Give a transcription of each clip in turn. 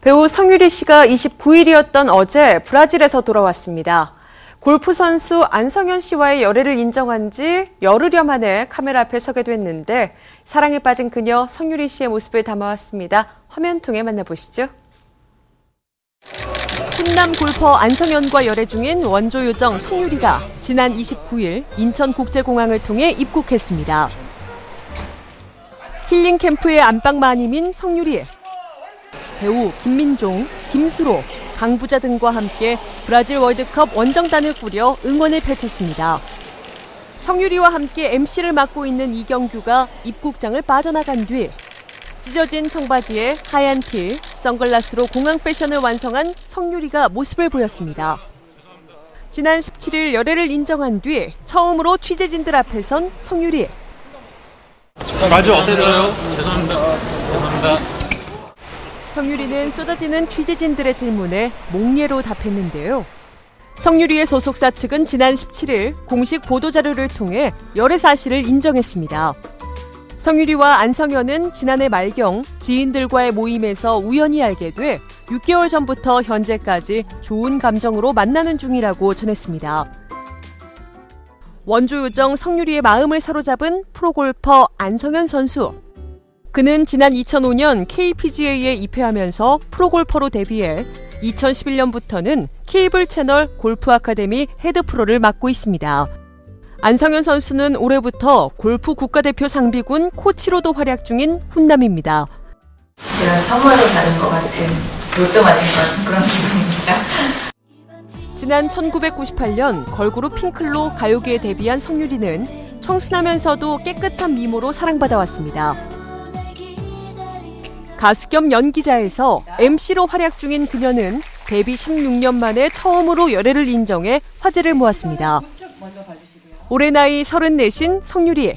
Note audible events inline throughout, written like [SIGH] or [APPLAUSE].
배우 성유리 씨가 29일이었던 어제 브라질에서 돌아왔습니다. 골프 선수 안성현 씨와의 열애를 인정한 지 열흘여 만에 카메라 앞에 서게 됐는데 사랑에 빠진 그녀 성유리 씨의 모습을 담아왔습니다. 화면 통해 만나보시죠. 훈남 골퍼 안성현과 열애 중인 원조 요정 성유리가 지난 29일 인천국제공항을 통해 입국했습니다. 힐링 캠프의 안방마님인 성유리. 배우 김민종, 김수로, 강부자 등과 함께 브라질 월드컵 원정단을 꾸려 응원을 펼쳤습니다. 성유리와 함께 MC를 맡고 있는 이경규가 입국장을 빠져나간 뒤 찢어진 청바지에 하얀 티, 선글라스로 공항 패션을 완성한 성유리가 모습을 보였습니다. 지난 17일 열애를 인정한 뒤 처음으로 취재진들 앞에 선 성유리. 맞아 어땠어요? 죄송합니다. 죄송합니다. 성유리는 쏟아지는 취재진들의 질문에 몽예로 답했는데요. 성유리의 소속사 측은 지난 17일 공식 보도자료를 통해 열애 사실을 인정했습니다. 성유리와 안성현은 지난해 말경 지인들과의 모임에서 우연히 알게 돼 6개월 전부터 현재까지 좋은 감정으로 만나는 중이라고 전했습니다. 원조 요정 성유리의 마음을 사로잡은 프로골퍼 안성현 선수. 그는 지난 2005년 KPGA에 입회하면서 프로골퍼로 데뷔해 2011년부터는 케이블 채널 골프 아카데미 헤드 프로를 맡고 있습니다. 안성현 선수는 올해부터 골프 국가대표 상비군 코치로도 활약 중인 훈남입니다. 제가 선물로 받은 것 같은 로또 맞은 것 같은 그런 기분입니다. 지난 1998년 걸그룹 핑클로 가요계에 데뷔한 성유리는 청순하면서도 깨끗한 미모로 사랑받아왔습니다. 가수 겸 연기자에서 MC로 활약 중인 그녀는 데뷔 16년 만에 처음으로 열애를 인정해 화제를 모았습니다. 올해 나이 34신 성유리.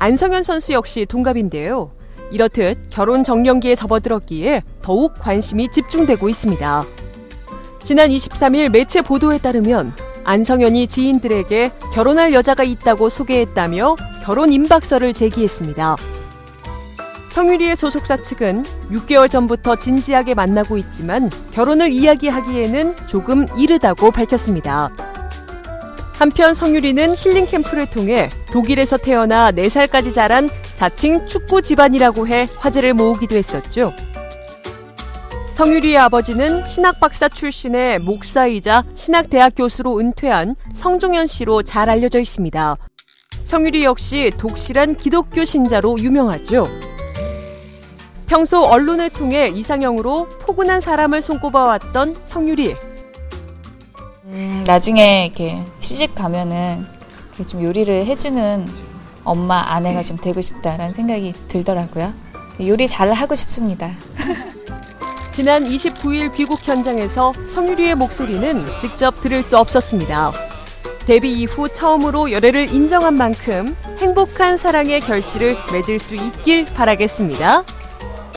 안성현 선수 역시 동갑인데요. 이렇듯 결혼 정년기에 접어들었기에 더욱 관심이 집중되고 있습니다. 지난 23일 매체 보도에 따르면 안성현이 지인들에게 결혼할 여자가 있다고 소개했다며 결혼 임박서를 제기했습니다. 성유리의 소속사 측은 6개월 전부터 진지하게 만나고 있지만 결혼을 이야기하기에는 조금 이르다고 밝혔습니다. 한편 성유리는 힐링 캠프를 통해 독일에서 태어나 4살까지 자란 자칭 축구 집안이라고 해 화제를 모으기도 했었죠. 성유리의 아버지는 신학 박사 출신의 목사이자 신학대학 교수로 은퇴한 성종현 씨로 잘 알려져 있습니다. 성유리 역시 독실한 기독교 신자로 유명하죠. 평소 언론을 통해 이상형으로 포근한 사람을 손꼽아왔던 성유리. 음, 나중에 이렇게 시집 가면은 좀 요리를 해주는 엄마, 아내가 좀 되고 싶다라는 생각이 들더라고요. 요리 잘 하고 싶습니다. [LAUGHS] 지난 29일 귀국 현장에서 성유리의 목소리는 직접 들을 수 없었습니다. 데뷔 이후 처음으로 열애를 인정한 만큼 행복한 사랑의 결실을 맺을 수 있길 바라겠습니다.